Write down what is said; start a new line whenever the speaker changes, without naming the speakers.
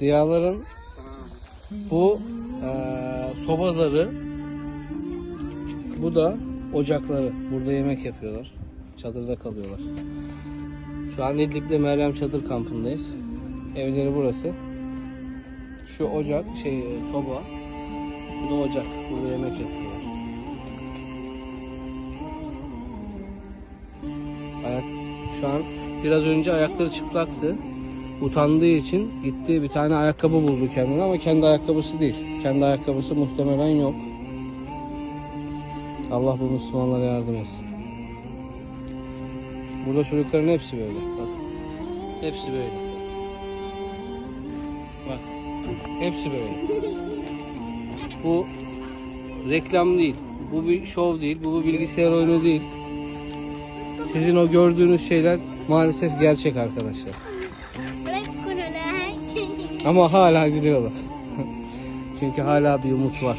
Diyaların bu eee sobaları bu da ocakları. Burada yemek yapıyorlar. Çadırda kalıyorlar. Şu an İdlib'de Meryem Çadır kampındayız. Evleri burası. Şu ocak, şey soba. Şu da ocak. Burada yemek yapıyorlar. Ayak, şu an biraz önce ayakları çıplaktı. Utandığı için gitti bir tane ayakkabı buldu kendine ama kendi ayakkabısı değil. Kendi ayakkabısı muhtemelen yok. Allah bu Müslümanlara yardım etsin. Burada çocukların hepsi böyle. Bak. Hepsi böyle. Bak. Hepsi böyle. Bu reklam değil. Bu bir şov değil. Bu bir bilgisayar oyunu değil. Sizin o gördüğünüz şeyler maalesef gerçek arkadaşlar. Ama hala gülüyorlar. Çünkü hala bir umut var.